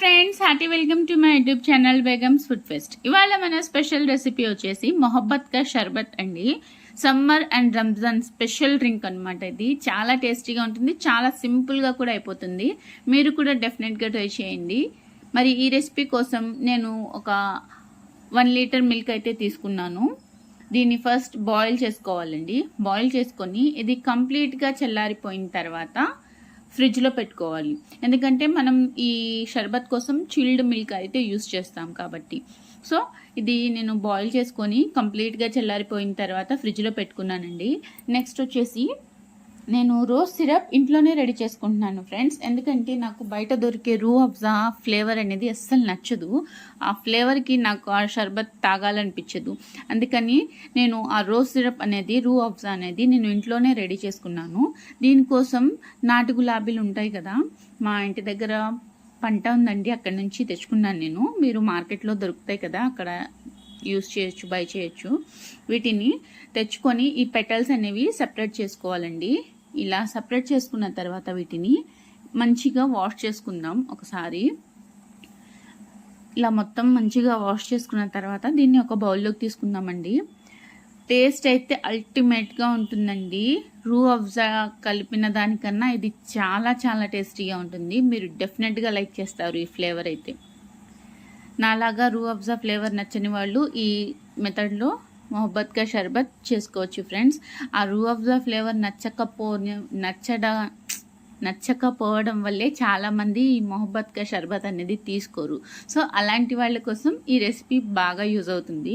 Friends hearty welcome to my YouTube channel Begums food fest. ఇవాళ మన special recipe వచ్చేసి మొహబ్బత్ కా షర్బత్ అండి. Summer and Ramzan special drink అనమాట ఇది. చాలా టేస్టీగా ఉంటుంది చాలా సింపుల్గా కూడా అయిపోతుంది. మీరు కూడా డెఫినెట్గా ట్రై చేయండి. మరి ఈ రెసిపీ కోసం నేను ఒక వన్ లీటర్ మిల్క్ అయితే తీసుకున్నాను. దీన్ని ఫస్ట్ బాయిల్ చేసుకోవాలండి. బాయిల్ చేసుకొని ఇది కంప్లీట్గా చల్లారిపోయిన తర్వాత ఫ్రిడ్జ్లో పెట్టుకోవాలి. ఎందుకంటే మనం ఈ షర్బత్ కోసం చిల్డ్ మిల్క్ అయితే యూస్ చేస్తాం కాబట్టి. సో ఇది నేను బాయిల్ చేసుకొని కంప్లీట్గా చల్లారిపోయిన తర్వాత ఫ్రిడ్జ్లో పెట్టుకున్నానండి. నెక్స్ట్ వచ్చేసి నేను రోజ్ సిరప్ ఇంట్లోనే రెడీ చేసుకుంటున్నాను ఫ్రెండ్స్. ఎందుకంటే నాకు బయట దొరికే రూ అఫ్జా ఫ్లేవర్ అనేది అస్సలు నచ్చదు. ఆ ఫ్లేవర్కి నాకు ఆ షర్బత్ తాగాలనిపించదు. అందుకని నేను ఆ రోజ్ సిరప్ అనేది రూ అఫ్జా అనేది నేను ఇంట్లోనే రెడీ చేసుకున్నాను. దీనికోసం నాటు గులాబీలు ఉంటాయి కదా మా ఇంటి దగ్గర పంట ఉందండి అక్కడి నుంచి తెచ్చుకున్నాను నేను. మీరు మార్కెట్లో దొరుకుతాయి కదా అక్కడ యూస్ చేయొచ్చు బై చేయొచ్చు. వీటిని తెచ్చుకొని ఈ పెటల్స్ అనేవి సెపరేట్ చేసుకోవాలండి. ఇలా సపరేట్ చేసుకున్న తర్వాత వీటిని మంచిగా వాష్ చేసుకుందాం ఒకసారి. ఇలా మొత్తం మంచిగా వాష్ చేసుకున్న తర్వాత దీన్ని ఒక బౌల్లోకి తీసుకుందామండి. టేస్ట్ అయితే అల్టిమేట్గా ఉంటుందండి. రూ అఫ్జా కలిపిన దానికన్నా ఇది చాలా చాలా టేస్టీగా ఉంటుంది. మీరు డెఫినెట్గా లైక్ చేస్తారు ఈ ఫ్లేవర్ అయితే. నాలాగా రూ అఫ్జా ఫ్లేవర్ నచ్చని వాళ్ళు ఈ మెథడ్లో మొహబ్బత్ కా షర్బత్ చేసుకోవచ్చు ఫ్రెండ్స్ ఆ రూ అఫ్జా ఫ్లేవర్ నచ్చకపో నచ్చడ నచ్చకపోవడం వల్లే చాలామంది ఈ మొహబ్బత్ కా షర్బత్ అనేది తీసుకోరు. సో అలాంటి వాళ్ళ కోసం ఈ రెసిపీ బాగా యూజ్ అవుతుంది.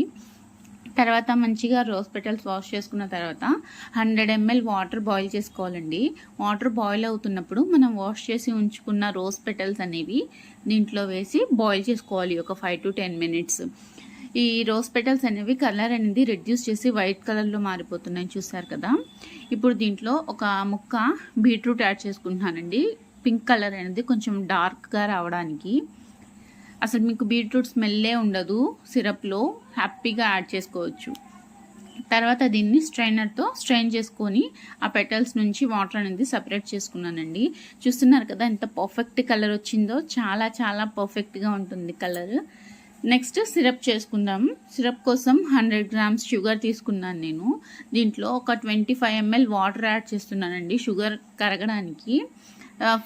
తర్వాత మంచిగా రోజ్ పెటల్స్ వాష్ చేసుకున్న తర్వాత హండ్రెడ్ ఎంఎల్ వాటర్ బాయిల్ చేసుకోవాలండి. వాటర్ బాయిల్ అవుతున్నప్పుడు మనం వాష్ చేసి ఉంచుకున్న రోజ్ పెటల్స్ అనేవి దీంట్లో వేసి బాయిల్ చేసుకోవాలి ఒక ఫైవ్ టు టెన్ మినిట్స్. ఈ రోజ్ పెటల్స్ అనేవి కలర్ అనేది రెడ్యూస్ చేసి వైట్ కలర్లో మారిపోతున్నాయి చూసారు కదా. ఇప్పుడు దీంట్లో ఒక ముక్క బీట్రూట్ యాడ్ చేసుకుంటున్నానండి. పింక్ కలర్ అనేది కొంచెం డార్క్గా రావడానికి. అసలు మీకు బీట్రూట్ స్మెల్లే ఉండదు సిరప్లో హ్యాపీగా యాడ్ చేసుకోవచ్చు. తర్వాత దీన్ని స్ట్రైనర్తో స్ట్రైన్ చేసుకొని ఆ పెటల్స్ నుంచి వాటర్ అనేది సపరేట్ చేసుకున్నానండి. చూస్తున్నారు కదా ఎంత పర్ఫెక్ట్ కలర్ వచ్చిందో చాలా చాలా పర్ఫెక్ట్గా ఉంటుంది కలర్. నెక్స్ట్ సిరప్ చేసుకుందాం. సిరప్ కోసం హండ్రెడ్ గ్రామ్స్ షుగర్ తీసుకున్నాను నేను. దీంట్లో ఒక twenty five ml water add చేస్తున్నానండి షుగర్ కరగడానికి.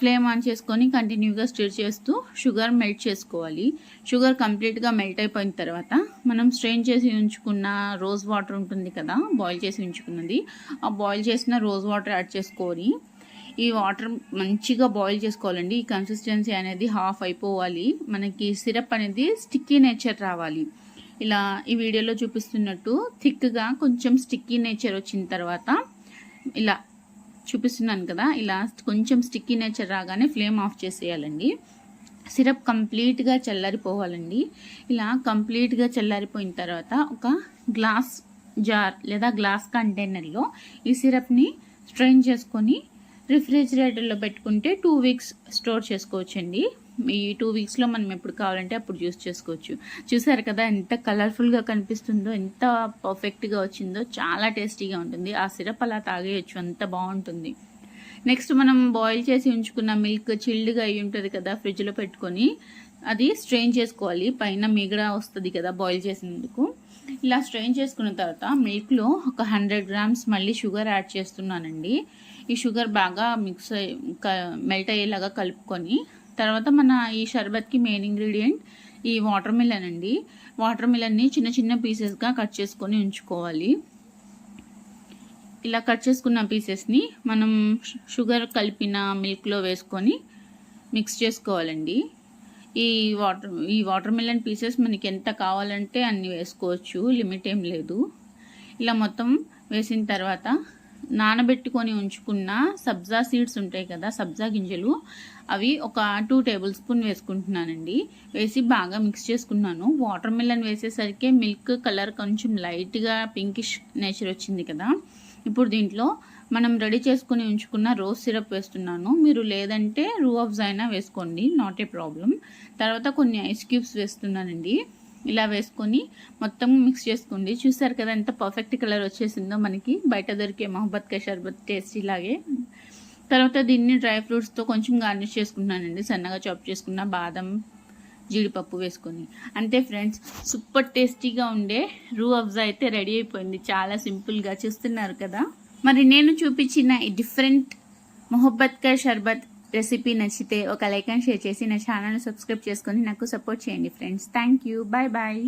ఫ్లేమ్ ఆన్ చేసుకొని కంటిన్యూగా స్టిర్ చేస్తూ షుగర్ మెల్ట్ చేసుకోవాలి. షుగర్ కంప్లీట్గా మెల్ట్ అయిపోయిన తర్వాత మనం స్ట్రెయిన్ చేసి ఉంచుకున్న రోజ్ వాటర్ ఉంటుంది కదా బాయిల్ చేసి ఉంచుకున్నది. ఆ బాయిల్ చేసిన రోజ్ వాటర్ యాడ్ చేసుకొని ఈ వాటర్ మంచిగా బాయిల్ చేసుకోవాలండి. ఈ కన్సిస్టెన్సీ అనేది హాఫ్ అయిపోవాలి. మనకి సిరప్ అనేది స్టిక్కీ నేచర్ రావాలి. ఇలా ఈ వీడియోలో చూపిస్తున్నట్టు థిక్గా కొంచెం స్టిక్కీ నేచర్ వచ్చిన తర్వాత ఇలా చూపిస్తున్నాను కదా ఇలా కొంచెం స్టిక్కీ నేచర్ రాగానే ఫ్లేమ్ ఆఫ్ చేసేయాలండి. సిరప్ కంప్లీట్గా చల్లారిపోవాలండి. ఇలా కంప్లీట్గా చల్లారిపోయిన తర్వాత ఒక గ్లాస్ జార్ లేదా గ్లాస్ కంటైనర్లో ఈ సిరప్ని స్ట్రెయిన్ చేసుకొని రిఫ్రిజిరేటర్లో పెట్టుకుంటే టూ వీక్స్ స్టోర్ చేసుకోవచ్చండి. ఈ టూ వీక్స్లో మనం ఎప్పుడు కావాలంటే అప్పుడు యూస్ చేసుకోవచ్చు. చూసారు కదా ఎంత కలర్ఫుల్గా కనిపిస్తుందో ఎంత పర్ఫెక్ట్గా వచ్చిందో చాలా టేస్టీగా ఉంటుంది. ఆ సిరప్ అలా తాగేయచ్చు అంత బాగుంటుంది. నెక్స్ట్ మనం బాయిల్ చేసి ఉంచుకున్న మిల్క్ చిల్డ్గా అయి ఉంటుంది కదా ఫ్రిడ్జ్లో పెట్టుకొని అది స్ట్రెయిన్ చేసుకోవాలి. పైన మిగడ వస్తుంది కదా బాయిల్ చేసినందుకు. ఇలా స్ట్రెయిన్ చేసుకున్న తర్వాత మిల్క్లో ఒక హండ్రెడ్ గ్రామ్స్ మళ్ళీ షుగర్ యాడ్ చేస్తున్నానండి. ఈ షుగర్ బాగా మిక్స్ మెల్ట్ అయ్యేలాగా కలుపుకొని తర్వాత మన ఈ షర్బత్కి మెయిన్ ఇంగ్రీడియంట్ ఈ వాటర్ మిలన్ అండి. వాటర్ మిలన్ని చిన్న చిన్న పీసెస్గా కట్ చేసుకొని ఉంచుకోవాలి. ఇలా కట్ చేసుకున్న పీసెస్ని మనం షుగర్ కలిపిన మిల్క్లో వేసుకొని మిక్స్ చేసుకోవాలండి. ఈ వాటర్ ఈ వాటర్ మిలన్ పీసెస్ మనకి ఎంత కావాలంటే అన్ని వేసుకోవచ్చు లిమిట్ ఏం లేదు. ఇలా మొత్తం వేసిన తర్వాత నానబెట్టుకొని ఉంచుకున్న సబ్జా సీడ్స్ ఉంటాయి కదా సబ్జా గింజలు అవి ఒక టూ టేబుల్ స్పూన్ వేసుకుంటున్నానండి. వేసి బాగా మిక్స్ చేసుకున్నాను. వాటర్ మిలన్ వేసేసరికి మిల్క్ కలర్ కొంచెం లైట్గా పింకిష్ నేచర్ వచ్చింది కదా. ఇప్పుడు దీంట్లో మనం రెడీ చేసుకుని ఉంచుకున్న రోజ్ సిరప్ వేస్తున్నాను. మీరు లేదంటే రూ ఆఫ్స్ అయినా వేసుకోండి నాట్ ఏ ప్రాబ్లం తర్వాత కొన్ని ఐస్ క్యూబ్స్ వేస్తున్నానండి. ఇలా వేసుకొని మొత్తం మిక్స్ చేసుకోండి. చూసారు కదా ఎంత పర్ఫెక్ట్ కలర్ వచ్చేసిందో మనకి. బయట దొరికే మహబత్ షర్బత్ టేస్ట్ ఇలాగే తర్వాత దీన్ని డ్రై ఫ్రూట్స్తో కొంచెం గార్నిష్ చేసుకున్నానండి సన్నగా చాప్ చేసుకున్న బాదం జీడిపప్పు వేసుకొని. అంతే ఫ్రెండ్స్ సూపర్ టేస్టీగా ఉండే రూ అబ్జా అయితే రెడీ అయిపోయింది. చాలా సింపుల్గా చూస్తున్నారు కదా? మరి నేను చూపించిన ఈ డిఫరెంట్ మొహబ్బత్ షర్బత్ రెసిపీ నచ్చితే ఒక లైక్ అండ్ షేర్ చేసి నా ఛానల్ని సబ్స్క్రైబ్ చేసుకొని నాకు సపోర్ట్ చేయండి friends. Thank you. Bye bye.